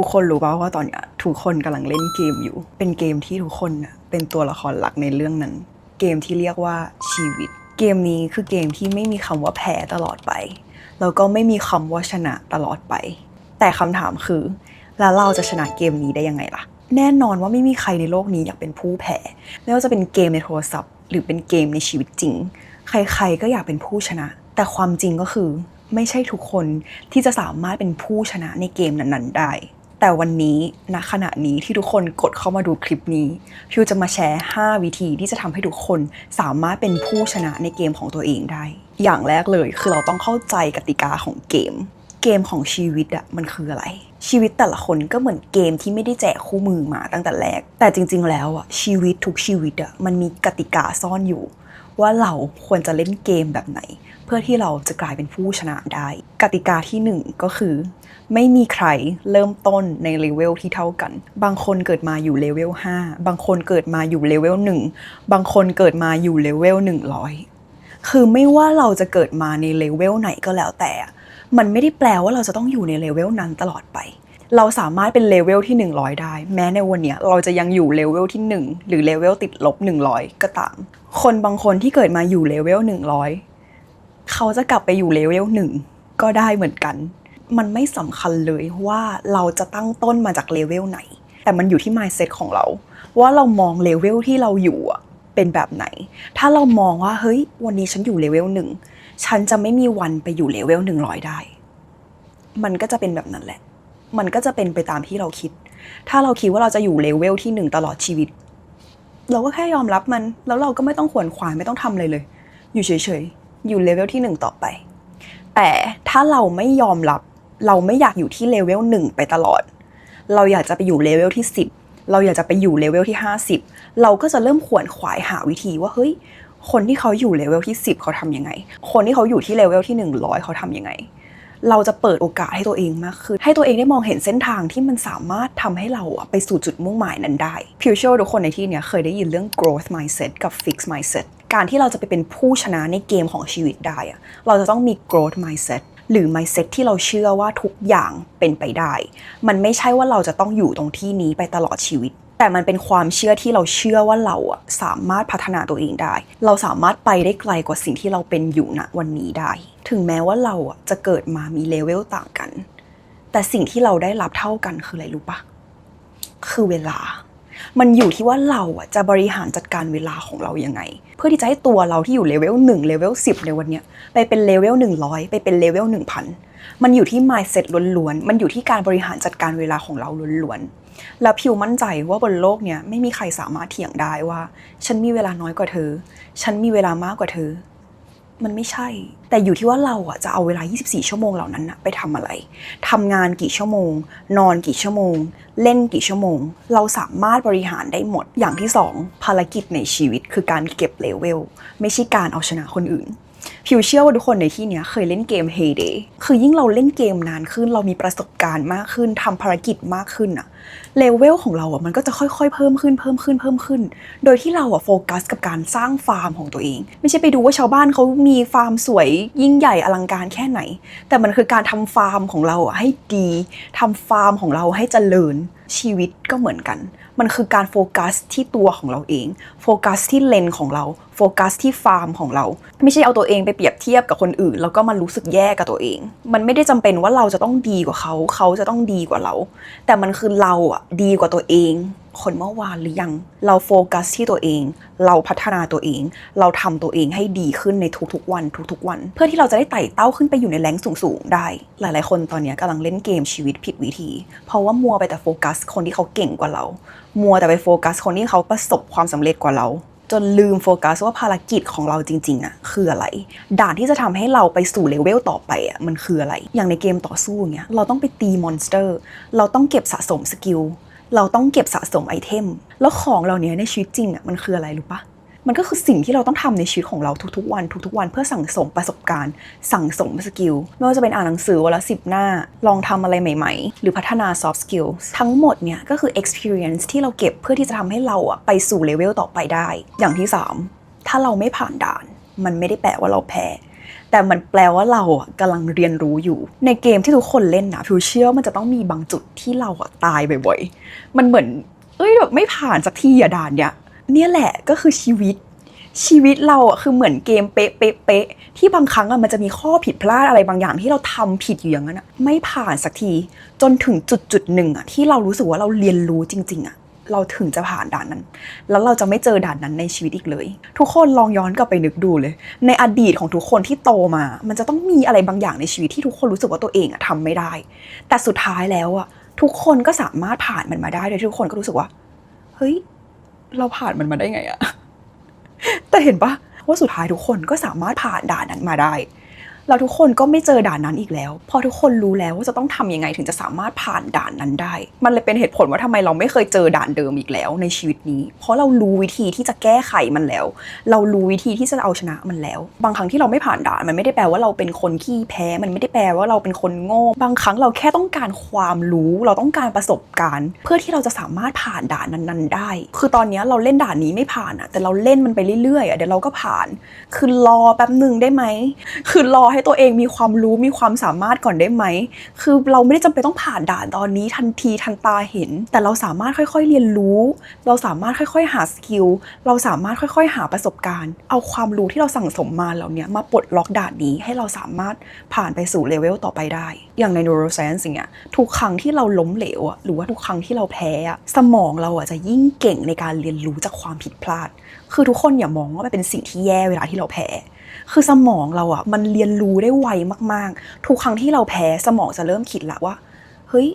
ทุกคนรู้ป่าว่าตอนนี้ทุกคนกำลังเล่นเกมอยู่ เป็นเกมที่ทุกคนเป็นตัวละครหลักในเรื่องนั้น เกมที่เรียกว่าชีวิต เกมนี้คือเกมที่ไม่มีคำว่าแพ้ตลอดไป แล้วก็ไม่มีคำว่าชนะตลอดไป แต่คำถามคือ แล้วเราจะชนะเกมนี้ได้ยังไงล่ะ แน่นอนว่าไม่มีใครในโลกนี้อยากเป็นผู้แพ้ไม่ว่าจะเป็นเกมในโทรศัพท์ หรือเป็นเกมในชีวิตจริง ใครๆก็อยากเป็นผู้ชนะ แต่ความจริงก็คือไม่ใช่ทุกคนที่จะสามารถเป็นผู้ชนะในเกมนั้นๆได้ แต่วันนี้ณขณะนี้ที่ทุกคนกดเข้ามาดูคลิปนี้พิวจะมาแชร์ 5 วิธีที่จะทำให้ทุกคนสามารถเป็นผู้ชนะในเกมของตัวเองได้ อย่างแรกเลยคือเราต้องเข้าใจกติกาของเกม เกมของชีวิตอะมันคืออะไร ชีวิตแต่ละคนก็เหมือนเกมที่ไม่ได้แจกคู่มือมาตั้งแต่แรก แต่จริง ๆ แล้วอะชีวิตทุกชีวิตอะมันมีกติกาซ่อนอยู่ ว่าเราควรจะเล่นเกมแบบไหน เพื่อที่เราจะกลายเป็นผู้ชนะได้ กติกาที่หนึ่งก็คือ ไม่มีใครเริ่มต้นในเลเวลที่เท่ากัน บางคนเกิดมาอยู่เลเวล5บางคนเกิดมาอยู่เลเวล1บางคนเกิดมาอยู่เลเวล100 คือไม่ว่าเราจะเกิดมาในเลเวลไหนก็แล้วแต่ มันไม่ได้แปลว่าเราจะต้องอยู่ในเลเวลนั้นตลอดไปเราสามารถเป็นเลเวลที่ 100 ได้ แม้ในวันเนี้ยเราจะยังอยู่เลเวลที่ 1 หรือเลเวลติดลบ 100 ก็ตาม คนบางคนที่เกิดมาอยู่เลเวล100เขาจะกลับไปอยู่เลเวลหนึ่งก็ได้เหมือนกัน มันไม่สำคัญเลยว่าเราจะตั้งต้นมาจากเลเวลไหน แต่มันอยู่ที่ mindset ของเรา ว่าเรามองเลเวลที่เราอยู่เป็นแบบไหน ถ้าเรามองว่าเฮ้ย วันนี้ฉันอยู่เลเวลหนึ่ง ฉันจะไม่มีวันไปอยู่เลเวลหนึ่งร้อยได้ มันก็จะเป็นแบบนั้นแหละ มันก็จะเป็นไปตามที่เราคิด ถ้าเราคิดว่าเราจะอยู่เลเวลที่หนึ่งตลอดชีวิต เราก็แค่ยอมรับมัน แล้วเราก็ไม่ต้องขวนขวายไม่ต้องทำอะไรเลย อยู่เฉยๆ อยู่เลเวลที่หนึ่งต่อไป แต่ถ้าเราไม่ยอมรับ เราไม่อยากอยู่ที่เลเวลหนึ่งไปตลอด เราอยากจะไปอยู่เลเวลที่สิบเราอยากจะไปอยู่เลเวลที่ห้าสิบเราก็จะเริ่มขวนขวายหาวิธีว่าเฮ้ยคนที่เขาอยู่เลเวลที่สิบเขาทำยังไง คนที่เขาอยู่ที่เลเวลที่หนึ่งร้อยเขาทำยังไง เราจะเปิดโอกาสให้ตัวเองมากขึ้น ให้ตัวเองได้มองเห็นเส้นทางที่มันสามารถทำให้เราอะไปสู่จุดมุ่งหมายนั้นได้พิวเชื่อว่าทุกคนในที่เนี้ยเคยได้ยินเรื่อง growth mindset กับ fixed mindset การที่เราจะไปเป็นผู้ชนะในเกมของชีวิตได้อะเราจะต้องมี growth mindset หรือ mindset ที่เราเชื่อว่าทุกอย่างเป็นไปได้ มันไม่ใช่ว่าเราจะต้องอยู่ตรงที่นี้ไปตลอดชีวิต แต่มันเป็นความเชื่อที่เราเชื่อว่าเราอะสามารถพัฒนาตัวเองได้ เราสามารถไปได้ไกลกว่าสิ่งที่เราเป็นอยู่ณวันนี้ได้ ถึงแม้ว่าเราอะจะเกิดมามีเลเวลต่างกัน แต่สิ่งที่เราได้รับเท่ากันคืออะไรรู้ปะคือเวลา มันอยู่ที่ว่าเราอะจะบริหารจัดการเวลาของเรายังไง เพื่อที่จะให้ตัวเราที่อยู่เลเวล1เลเวล10ในวันเนี้ยไปเป็นเลเวล100ไปเป็นเลเวล1000มันอยู่ที่ mindset ล้วนๆ มันอยู่ที่การบริหารจัดการเวลาของเราล้วนๆ แล้วพิวมั่นใจว่าบนโลกเนี้ยไม่มีใครสามารถเถียงได้ว่า ฉันมีเวลาน้อยกว่าเธอ ฉันมีเวลามากกว่าเธอ มันไม่ใช่ แต่อยู่ที่ว่าเราอะจะเอาเวลา 24 ชั่วโมงเหล่านั้นนะไปทำอะไรทำงานกี่ชั่วโมง นอนกี่ชั่วโมง เล่นกี่ชั่วโมง เราสามารถบริหารได้หมด อย่างที่สองภารกิจในชีวิตคือการเก็บเลเวล ไม่ใช่การเอาชนะคนอื่น พิวเชื่อว่าทุกคนในที่เนี้ยเคยเล่นเกม Heyday คือยิ่งเราเล่นเกมนานขึ้น เรามีประสบการณ์มากขึ้นทำภารกิจมากขึ้นอะเลเวลของเราอะมันก็จะค่อยๆ เพิ่มขึ้นเพิ่มขึ้นเพิ่มขึ้น โดยที่เราอะโฟกัสกับการสร้างฟาร์มของตัวเอง ไม่ใช่ไปดูว่าชาวบ้านเขามีฟาร์มสวยยิ่งใหญ่อลังการแค่ไหน แต่มันคือการทำฟาร์มของเราอะให้ดีทำฟาร์มของเราให้เจริญ ชีวิตก็เหมือนกัน มันคือการโฟกัสที่ตัวของเราเอง โฟกัสที่เลนของเรา โฟกัสที่ฟาร์มของเรา ไม่ใช่เอาตัวเองไปเปรียบเทียบกับคนอื่น แล้วก็มารู้สึกแย่กับตัวเอง มันไม่ได้จำเป็นว่าเราจะต้องดีกว่าเขา เขาจะต้องดีกว่าเรา แต่มันคือเราอะดีกว่าตัวเอง คนเมื่อวานหรือยัง เราโฟกัสที่ตัวเอง เราพัฒนาตัวเอง เราทำตัวเองให้ดีขึ้นในทุกๆวันทุกๆวัน เพื่อที่เราจะได้ไต่เต้าขึ้นไปอยู่ในแรงสูงๆได้ หลายๆ คนตอนนี้ยกำลังเล่นเกมชีวิตผิดวิธี เพราะว่ามัวไปแต่โฟกัสคนที่เขาเก่งกว่าเรา มัวแต่ไปโฟกัสคนที่เขาประสบความสำเร็จกว่าเราจนลืมโฟกัสว่าภารกิจของเราจริงๆอะคืออะไร ด่านที่จะทำให้เราไปสู่เลเวลต่อไปอะมันคืออะไร อย่างในเกมต่อสู้เงี้ยเราต้องไปตีมอนสเตอร์ เราต้องเก็บสะสมสกิล เราต้องเก็บสะสมไอเทม แล้วของเราเนี้ยในชีวิตจริงอะมันคืออะไรรู้ปะมันก็คือสิ่งที่เราต้องทำในชีวิตของเราทุกๆวัน ทุกๆวันเพื่อสั่งสมประสบการณ์ สั่งสมสกิลไม่ว่าจะเป็นอ่านหนังสือวันละสิบหน้า ลองทำอะไรใหม่ๆ หรือพัฒนา soft skill ทั้งหมดเนี่ยก็คือ experience ที่เราเก็บเพื่อที่จะทำให้เราอะไปสู่เลเวลต่อไปได้ อย่างที่สามถ้าเราไม่ผ่านด่าน มันไม่ได้แปลว่าเราแพ้ แต่มันแปลว่าเราอะกำลังเรียนรู้อยู่ ในเกมที่ทุกคนเล่นนะฟิวเชื่อมันจะต้องมีบางจุดที่เราอะตายบ่อยๆ มันเหมือน เอ้ยแบบไม่ผ่านสักทีอะด่านเนี่ยเนี่ยแหละก็คือชีวิตชีวิตเราอะคือเหมือนเกมเป๊ะเป๊ะเป๊ะที่บางครั้งอะมันจะมีข้อผิดพลาดอะไรบางอย่างที่เราทำผิดอยู่อย่างนั้นอะไม่ผ่านสักที จนถึงจุดจุดหนึ่งอะที่เรารู้สึกว่าเราเรียนรู้จริง ๆอะ เราถึงจะผ่านด่านนั้น แล้วเราจะไม่เจอด่านนั้นในชีวิตอีกเลย ทุกคนลองย้อนกลับไปนึกดูเลย ในอดีตของทุกคนที่โตมา มันจะต้องมีอะไรบางอย่างในชีวิตที่ทุกคนรู้สึกว่าตัวเองอะทำไม่ได้ แต่สุดท้ายแล้วอะทุกคนก็สามารถผ่านมันมาได้โดยทุกคนก็รู้สึกว่า เฮ้ย เราผ่านมันมาได้ไงอะแต่เห็นปะว่าสุดท้ายทุกคนก็สามารถผ่านด่านนั้นมาได้ แล้วทุกคนก็ไม่เจอด่านนั้นอีกแล้ว พอทุกคนรู้แล้วว่าจะต้องทำยังไงถึงจะสามารถผ่านด่านนั้นได้ มันเลยเป็นเหตุผลว่าทำไมเราไม่เคยเจอด่านเดิมอีกแล้วในชีวิตนี้ เพราะเรารู้วิธีที่จะแก้ไขมันแล้ว เรารู้วิธีที่จะเอาชนะมันแล้ว บางครั้งที่เราไม่ผ่านด่านมันไม่ได้แปลว่าเราเป็นคนขี้แพ้ มันไม่ได้แปลว่าเราเป็นคนโง่ บางครั้งเราแค่ต้องการความรู้เราต้องการประสบการณ์ เพื่อที่เราจะสามารถผ่านด่านนั้นๆได้ คือตอนนี้เราเล่นด่านนี้ไม่ผ่านอะแต่เราเล่นมันไปเรื่อยๆอะเดี๋ยวเราก็ผ่าน คือรอแป๊บหนึ่งได้ไหมคือรอใให้ตัวเองมีความรู้มีความสามารถก่อนได้ไหม คือเราไม่ได้จำเป็นต้องผ่านด่านตอนนี้ทันทีทันตาเห็น แต่เราสามารถค่อยๆเรียนรู้ เราสามารถค่อยๆหาสกิล เราสามารถค่อยๆ หาประสบการณ์ เอาความรู้ที่เราสั่งสมมาเหล่านี้มาปลดล็อกด่านนี้ให้เราสามารถผ่านไปสู่เลเวลต่อไปได้ อย่างใน neuroscience อย่างเงี้ยทุกครั้งที่เราล้มเหลวอะหรือว่าทุกครั้งที่เราแพ้อะสมองเราอะจะยิ่งเก่งในการเรียนรู้จากความผิดพลาด คือทุกคนอย่ามองว่ามันเป็นสิ่งที่แย่เวลาที่เราแพ้ คือสมองเราอะมันเรียนรู้ได้ไวมากๆ ทุกครั้งที่เราแพ้สมองจะเริ่มคิดละว่า เฮ้ย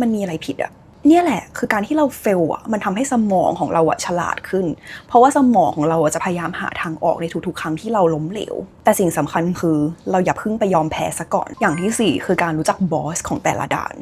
มันมีอะไรผิดอะเนี่ยแหละ คือการที่เราเฟลอะมันทำให้สมองของเราอะฉลาดขึ้น เพราะว่าสมองของเราจะพยายามหาทางออกในทุกๆ ครั้งที่เราล้มเหลว แต่สิ่งสำคัญคือเราอย่าเพิ่งไปยอมแพ้ซะก่อน อย่างที่สี่คือการรู้จักบอสของแต่ละด่าน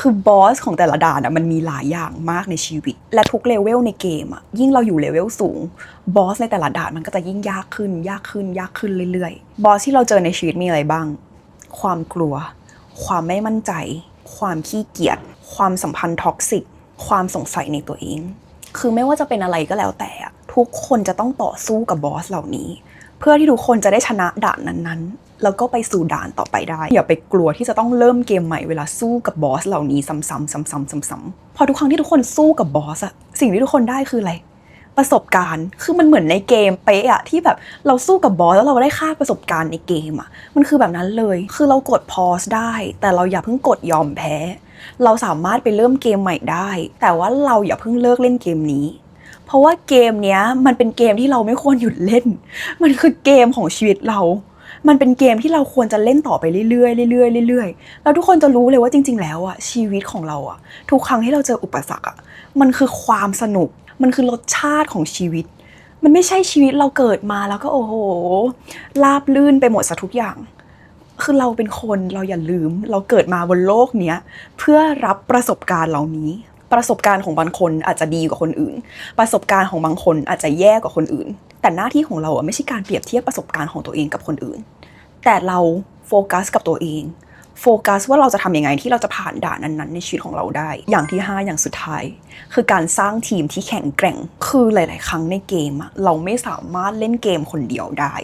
คือบอสของแต่ละด่านอะมันมีหลายอย่างมากในชีวิต และทุกเลเวลในเกมอะยิ่งเราอยู่เลเวลสูงบอสในแต่ละด่านมันก็จะยิ่งยากขึ้น ยากขึ้น ยากขึ้นเรื่อยๆ บอสที่เราเจอในชีวิตมีอะไรบ้าง ความกลัว ความไม่มั่นใจ ความขี้เกียจความสัมพันธ์ท็อกซิกความสงสัยในตัวเอง คือไม่ว่าจะเป็นอะไรก็แล้วแต่ทุกคนจะต้องต่อสู้กับบอสเหล่านี้ เพื่อที่ทุกคนจะได้ชนะด่านนั้นๆ แล้วก็ไปสู่ด่านต่อไปได้ อย่าไปกลัวที่จะต้องเริ่มเกมใหม่เวลาสู้กับบอสเหล่านี้ซ้ำๆซ้ำๆซ้ำๆพอทุกครั้งที่ทุกคนสู้กับบอสอะสิ่งที่ทุกคนได้คืออะไรประสบการณ์ คือมันเหมือนในเกมเป๊ะอะที่แบบเราสู้กับบอสแล้วเราได้ค่าประสบการณ์ในเกมอะมันคือแบบนั้นเลย คือเรากดพอสได้ แต่เราอย่าเพิ่งกดยอมแพ้ เราสามารถไปเริ่มเกมใหม่ได้ แต่ว่าเราอย่าเพิ่งเลิกเล่นเกมนี้ เพราะว่าเกมเนี้ยมันเป็นเกมที่เราไม่ควรหยุดเล่น มันคือเกมของชีวิตเรา มันเป็นเกมที่เราควรจะเล่นต่อไปเรื่อยๆเรื่อยๆเรื่อยๆแล้วทุกคนจะรู้เลยว่าจริง ๆ แล้วอะชีวิตของเราอะทุกครั้งที่เราเจออุปสรรคอะมันคือความสนุก มันคือรสชาติของชีวิต มันไม่ใช่ชีวิตเราเกิดมาแล้วก็โอ้โหลาบลื่นไปหมดซะทุกอย่าง คือเราเป็นคนเราอย่าลืม เราเกิดมาบนโลกเนี้ยเพื่อรับประสบการณ์เหล่านี้ ประสบการณ์ของบางคนอาจจะดีกว่าคนอื่น ประสบการณ์ของบางคนอาจจะแย่กว่าคนอื่น แต่หน้าที่ของเราอะไม่ใช่การเปรียบเทียบประสบการณ์ของตัวเองกับคนอื่น แต่เราโฟกัสกับตัวเองโฟกัสว่าเราจะทำยังไงที่เราจะผ่านด่านนั้นๆ ในชีวิตของเราได้ อย่างที่ 5 อย่างสุดท้าย คือการสร้างทีมที่แข็งแกร่ง คือหลาย ๆ ครั้งในเกมเราไม่สามารถเล่นเกมคนเดียวได้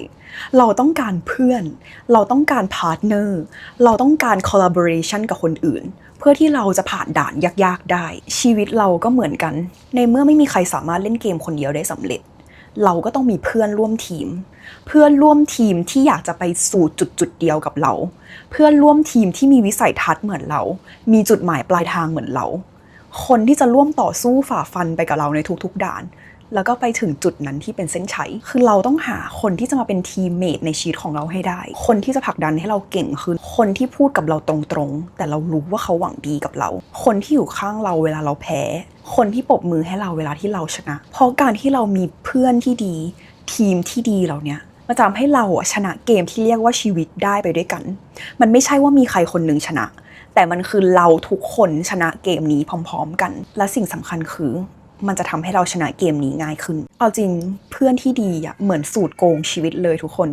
เราต้องการเพื่อน เราต้องการพาร์ทเนอร์ เราต้องการ collaboration กับคนอื่น เพื่อที่เราจะผ่านด่านยากๆได้ ชีวิตเราก็เหมือนกัน ในเมื่อไม่มีใครสามารถเล่นเกมคนเดียวได้สำเร็จ เราก็ต้องมีเพื่อนร่วมทีม เพื่อนร่วมทีมที่อยากจะไปสู่จุดจุดๆเดียวกับเรา เพื่อนร่วมทีมที่มีวิสัยทัศน์เหมือนเรา มีจุดหมายปลายทางเหมือนเรา คนที่จะร่วมต่อสู้ฝ่าฟันไปกับเราในทุกๆด่าน แล้วก็ไปถึงจุดนั้นที่เป็นเส้นชัย คือเราต้องหาคนที่จะมาเป็นทีมเมทในชีวิตของเราให้ได้ คนที่จะผลักดันให้เราเก่งขึ้นคนที่พูดกับเราตรงๆ แต่เรารู้ว่าเขาหวังดีกับเรา คนที่อยู่ข้างเราเวลาเราแพ้ คนที่ปรบมือให้เราเวลาที่เราชนะ เพราะการที่เรามีเพื่อนที่ดี ทีมที่ดีเหล่าเนี้ยมันจะทำให้เราชนะเกมที่เรียกว่าชีวิตได้ไปด้วยกัน มันไม่ใช่ว่ามีใครคนหนึ่งชนะ แต่มันคือเราทุกคนชนะเกมนี้พร้อม ๆ กัน และสิ่งสำคัญคือ มันจะทำให้เราชนะเกมนี้ง่ายขึ้น เอาจริงเพื่อนที่ดีอะเหมือนสูตรโกงชีวิตเลยทุกคน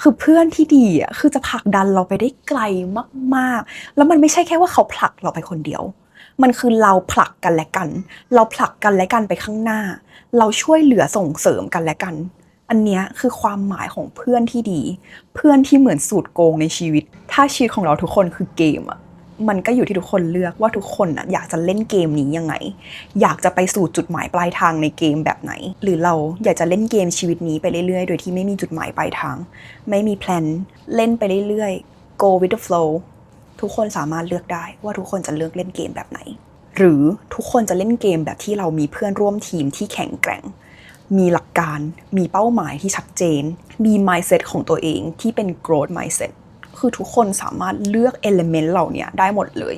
คือเพื่อนที่ดีอะคือจะผลักดันเราไปได้ไกลมากๆ แล้วมันไม่ใช่แค่ว่าเขาผลักเราไปคนเดียว มันคือเราผลักกันและกัน เราผลักกันและกันไปข้างหน้า เราช่วยเหลือส่งเสริมกันและกัน อันเนี้ยคือความหมายของเพื่อนที่ดี เพื่อนที่เหมือนสูตรโกงในชีวิต ถ้าชีวิตของเราทุกคนคือเกมอะ มันก็อยู่ที่ทุกคนเลือกว่าทุกคนอะอยากจะเล่นเกมนี้ยังไง อยากจะไปสู่จุดหมายปลายทางในเกมแบบไหน หรือเราอยากจะเล่นเกมชีวิตนี้ไปเรื่อยๆ โดยที่ไม่มีจุดหมายปลายทาง ไม่มีแพลนเล่นไปเรื่อยๆ go with the flow ทุกคนสามารถเลือกได้ว่าทุกคนจะเลือกเล่นเกมแบบไหน หรือทุกคนจะเล่นเกมแบบที่เรามีเพื่อนร่วมทีมที่แข็งแกร่ง มีหลักการ มีเป้าหมายที่ชัดเจน มี mindset ของตัวเองที่เป็น growth mindset คือทุกคนสามารถเลือกเอลเมนต์เหล่านี้ได้หมดเลย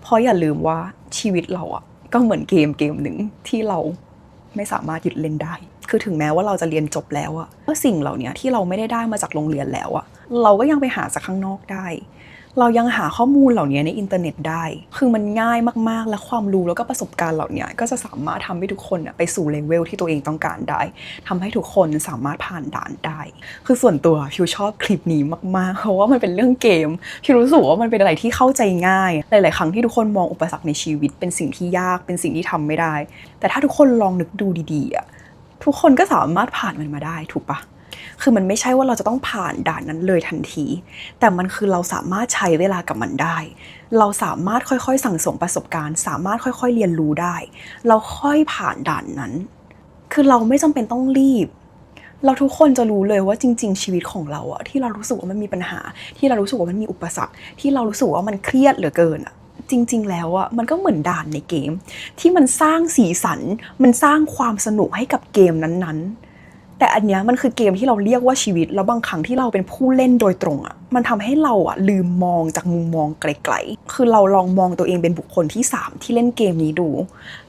เพราะอย่าลืมว่าชีวิตเราอะก็เหมือนเกมเกมหนึ่งที่เราไม่สามารถหยุดเล่นได้ คือถึงแม้ว่าเราจะเรียนจบแล้วอะว่อสิ่งเหล่านี้ที่เราไม่ได้ได้มาจากโรงเรียนแล้วอะเราก็ยังไปหาจากข้างนอกได้ เรายังหาข้อมูลเหล่านี้ในอินเทอร์เน็ตได้ คือมันง่ายมากๆ และความรู้แล้วก็ประสบการณ์เหล่านี้ก็จะสามารถทำให้ทุกคนน่ะไปสู่เลเวลที่ตัวเองต้องการได้ทำให้ทุกคนสามารถผ่านด่านได้ คือส่วนตัวพิวชอบคลิปนี้มากๆ เพราะว่ามันเป็นเรื่องเกมพิวรู้สึกว่ามันเป็นอะไรที่เข้าใจง่าย หลาย ๆ ครั้งที่ทุกคนมองอุปสรรคในชีวิต เป็นสิ่งที่ยากเป็นสิ่งที่ทำไม่ได้ แต่ถ้าทุกคนลองนึกดูดีๆอะทุกคนก็สามารถผ่านมันมาได้ถูกปะ คือมันไม่ใช่ว่าเราจะต้องผ่านด่านนั้นเลยทันที แต่มันคือเราสามารถใช้เวลากับมันได้ เราสามารถค่อยๆ สั่งสมประสบการณ์ สามารถค่อยๆ เรียนรู้ได้ เราค่อยผ่านด่านนั้น คือเราไม่จำเป็นต้องรีบ เราทุกคนจะรู้เลยว่าจริง ๆ ชีวิตของเราอะที่เรารู้สึกว่ามันมีปัญหา ที่เรารู้สึกว่ามันมีอุปสรรค ที่เรารู้สึกว่ามันเครียดเหลือเกินอะจริง ๆ แล้วอะมันก็เหมือนด่านในเกม ที่มันสร้างสีสัน มันสร้างความสนุกให้กับเกมนั้นๆ แต่อันเนี้ยมันคือเกมที่เราเรียกว่าชีวิต แล้วบางครั้งที่เราเป็นผู้เล่นโดยตรงอะ่ะมันทำให้เราอะ่ะลืมมองจากมุมมองไกลๆ คือเราลองมองตัวเองเป็นบุคคลที่ 3 ที่เล่นเกมนี้ดู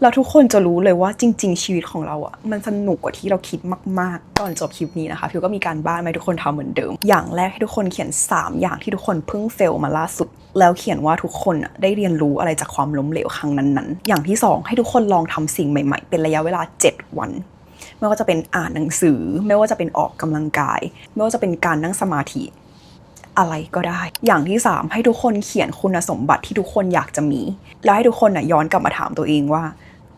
แล้วทุกคนจะรู้เลยว่าจริง ๆ ชีวิตของเราอะ่ะมันสนุกกว่าที่เราคิดมากๆ ก่อนจบคลิปนี้นะคะพิวก็มีการบ้านมาให้ทุกคนทำเหมือนเดิม อย่างแรกให้ทุกคนเขียน 3 อย่างที่ทุกคนเพิ่งเฟลมาล่าสุด แล้วเขียนว่าทุกคนอะได้เรียนรู้อะไรจากความล้มเหลวครั้งนั้นๆ อย่างที่สองให้ทุกคนลองทำสิ่งใหม่ ๆ เป็นระยะเวลา 7 วัน ไม่ว่าจะเป็นอ่านหนังสือ ไม่ว่าจะเป็นออกกำลังกาย ไม่ว่าจะเป็นการนั่งสมาธิอะไรก็ได้ อย่างที่ 3 ให้ทุกคนเขียนคุณสมบัติที่ทุกคนอยากจะมี แล้วให้ทุกคนน่ะย้อนกลับมาถามตัวเองว่า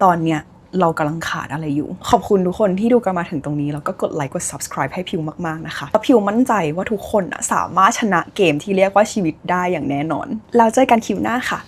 ตอนเนี้ยเรากำลังขาดอะไรอยู่ ขอบคุณทุกคนที่ดูกันมาถึงตรงนี้ แล้วก็กดไลค์กด subscribe ให้พิวมาก ๆ นะคะแล้วพิวมั่นใจว่าทุกคนน่ะสามารถชนะเกมที่เรียกว่าชีวิตได้อย่างแน่นอน แล้วเจอกันคลิปหน้าค่ะ